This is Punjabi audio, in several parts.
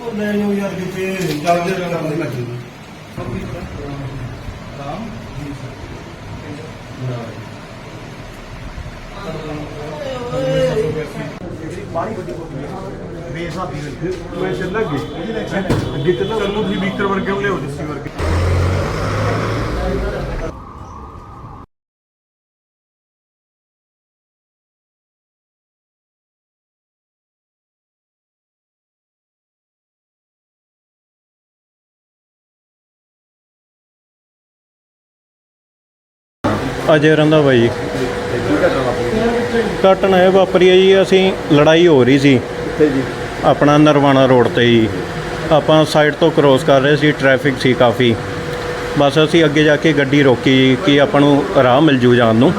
ਉਹ ਲੈ ਜਾਓ ਯਾਰ ਕਿਤੇ ਜਲਦੀ ਕਰਨ ਦੀ ਲੱਗੀ ਮੈਂ ਚੱਲਾ। ਅੱਗੇ ਅੱਗੇ ਚੱਲਾ ਰੰਨੂ ਜੀ ਵੀਕਰ ਵਰਗੇ ਉਹਨੇ ਹੋ ਵਰਗੇ। ਅਜੇ ਰੰਧਾਵਾ ਜੀ ਘਟਨਾ ਇਹ ਵਾਪਰੀ ਹੈ ਜੀ, ਅਸੀਂ ਲੜਾਈ ਹੋ ਰਹੀ ਸੀ। ਆਪਣਾ ਨਰਵਾਣਾ ਰੋਡ ਤੇ ਜੀ। ਆਪਾਂ ਸਾਈਡ ਤੋਂ ਕ੍ਰੋਸ ਕਰ ਰਹੇ ਸੀ ਟ੍ਰੈਫਿਕ ਸੀ ਕਾਫੀ। ਬਸ ਅਸੀਂ ਅੱਗੇ ਜਾ ਕੇ ਗੱਡੀ ਰੋਕੀ ਕਿ ਆਪਾਂ ਨੂੰ ਰਾਹ ਮਿਲ ਜੂ ਜਾਣ ਨੂੰ।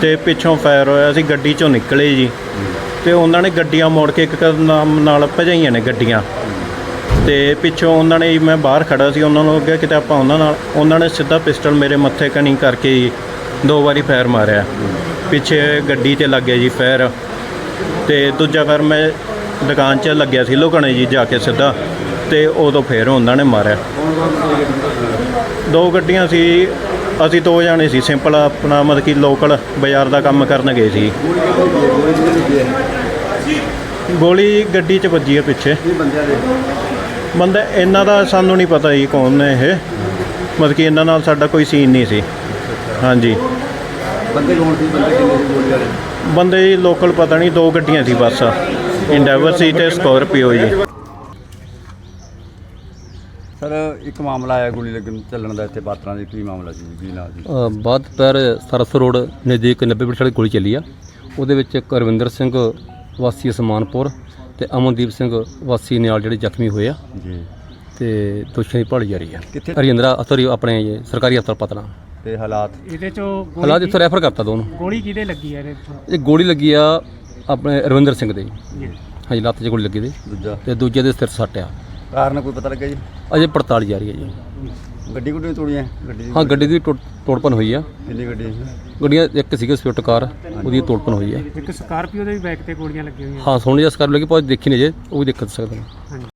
ਤੇ ਪਿੱਛੋਂ ਫਾਇਰ ਹੋਇਆ, ਅਸੀਂ ਗੱਡੀ ਚੋਂ ਨਿਕਲੇ ਜੀ। ਤੇ ਉਹਨਾਂ ਨੇ ਗੱਡੀਆਂ ਮੋੜ ਕੇ ਇੱਕ ਨਾਮ ਨਾਲ ਭਜਾਈਆਂ ਨੇ ਗੱਡੀਆਂ। ਤੇ ਪਿੱਛੋਂ ਉਹਨਾਂ ਨੇ ਮੈਂ ਬਾਹਰ ਖੜਾ ਸੀ, ਉਹਨਾਂ ਨੂੰ ਅੱਗੇ ਕਿਤੇ ਆਪਾਂ ਉਹਨਾਂ ਨਾਲ, ਉਹਨਾਂ ਨੇ ਸਿੱਧਾ ਪਿਸਟਲ ਮੇਰੇ ਮੱਥੇ ਕਣੀ ਕਰਕੇ ਹੀ ਦੋ ਵਾਰੀ ਫਾਇਰ ਮਾਰਿਆ। ਪਿੱਛੇ ਗੱਡੀ ਤੇ ਲੱਗ ਲੱਗਿਆ ਜੀ ਫਾਇਰ। ਤੇ ਦੂਜਾ ਵਾਰ ਮੈਂ ਦੁਕਾਨ 'ਚ ਲੱਗਿਆ ਸੀ ਲੁਕਣੇ ਜੀ ਜਾ ਕੇ ਸਿੱਧਾ। ਤੇ ਉਦੋਂ ਫੇਰ ਉਹਨਾਂ ਨੇ ਮਾਰਿਆ। ਦੋ ਗੱਡੀਆਂ ਸੀ, ਅਸੀਂ ਦੋ ਜਾਣੇ ਸੀ, ਸਿੰਪਲ ਆਪਣਾ ਮਤਲਬ ਕਿ ਲੋਕਲ ਬਾਜ਼ਾਰ ਦਾ ਕੰਮ ਕਰਨ ਗਏ ਸੀ। ਗੋਲੀ ਗੱਡੀ 'ਚ ਵੱਜੀ ਹੈ ਪਿੱਛੇ। ਬੰਦਾ ਇਹਨਾਂ ਦਾ ਸਾਨੂੰ ਨਹੀਂ ਪਤਾ ਜੀ ਕੌਣ ਨੇ ਇਹ। ਮਤਲਬ ਕਿ ਇਹਨਾਂ ਨਾਲ ਸਾਡਾ ਕੋਈ ਸੀਨ ਨਹੀਂ ਸੀ। ਹਾਂਜੀ। ਬੰਦੇ ਕੌਣ ਸੀ? ਬੰਦੇ ਕਿੰਨੇ ਸੀ ਗੋਲੀ ਵਾਲੇ? ਬੰਦੇ ਜੀ ਲੋਕਲ ਪਤਾ ਨਹੀਂ ਦੋ ਗੱਡੀਆਂ ਸੀ ਬਸ। ਇੰਡਾਈਵਰ ਸੀ ਤੇ ਸਕੋਰਪੀਓ ਜੀ ਸਰ ਇੱਕ ਮਾਮਲਾ ਆਇਆ ਗੋਲੀ ਲੱਗਣ ਚੱਲਣ ਦਾ ਇੱਥੇ ਬਾਤਰਾਂ ਦੀ ਕੀ ਮਾਮਲਾ ਸੀ? ਜੀ ਨਾਲ ਜੀ ਅ, ਬਾਅਦ ਪੈਰ ਸਰਸ ਰੋਡ ਨਜ਼ਦੀਕ 90 ਮਿੰਟ ਵਾਲੀ ਗੋਲੀ ਚੱਲੀ ਆ। ਉਹਦੇ ਵਿੱਚ ਇੱਕ ਰਵਿੰਦਰ ਸਿੰਘ ਵਾਸੀ ਸਮਾਨਪੁਰ ਤੇ ਅਮਨਦੀਪ ਸਿੰਘ ਵਾਸੀ ਨਿਆਲ ਜਿਹੜੇ ਜ਼ਖਮੀ ਹੋਏ ਆ। ਜੀ। ਤੇ ਦੋਸ਼ੀਆਂ ਦੀ ਭਾਲ ਜਾਰੀ ਆ। ਕਿੱਥੇ? ਹਰਿੰਦਰਾ ਅਥਰੀ ਆਪਣੇ ਸਰਕਾਰੀ ਹਸਪਤਾਲ ਪਤਨਾ। ਤੇ ਹਾਲਾਤ? ਇਹਦੇ ਚੋਂ ਗੋਲੀ ਹਾਲਾਤ ਇੱਥੋਂ ਰੈਫਰ ਕਰਤਾ ਦੋਨੋਂ ਗੋਲੀ ਕਿਹਦੇ ਲੱਗੀ ਹੈ ਇਹਦੇ ਚੋਂ? ਇਹ ਗੋਲੀ ਲੱਗੀ ਆ ਆਪਣੇ ਰਵਿੰਦਰ ਸਿੰਘ ਦੇ। ਜੀ। ਹਾਂਜੀ ਲੱਤ 'ਚ ਗੋਲੀ ਲੱਗੀ ਦੇ ਦੂਜਾ? ਤੇ ਦੂਜੇ ਦੇ ਸਿਰ ਸੱਟ ਆ। ਕਾਰਨ ਕੋਈ ਪਤਾ ਲੱਗਾ ਜੀ? ਅਜੇ ਪੜਤਾਲ ਜਾਰੀ ਹੈ ਜੀ। ਗੱਡੀ ਗੁੱਡੀ ਤੋੜੀਆਂ ਗੱਡੀ ਦੀ ਹਾਂ ਗੱਡੀ ਦੀ ਤੋੜ- ਤੋੜਪਨ ਹੋਈ ਆ। ਕਿੰਨੀ ਗੱਡੀ ਸੀ ਗੱਡੀਆਂ ਇੱਕ ਸੀਗੀ ਸਵਿਫਟ ਕਾਰ ਉਹਦੀ ਤੋੜਪਨ ਹੋਈ ਆ ਇੱਕ ਸਕਾਰਪੀਓ ਦੇ ਵੀ ਬੈਕ ਤੇ ਗੋਲੀਆਂ ਲੱਗੀਆਂ ਹੋਈਆਂ। ਹਾਂ ਸੋਹਣੀ ਜਿਹਾ ਸਕਾਰ ਲੱਗੀ ਪਰ ਦੇਖੀ ਨਹੀਂ ਜੇ ਉਹ ਵੀ ਦੇਖ ਸਕਦੇ ਹਾਂ ਹਾਂਜੀ।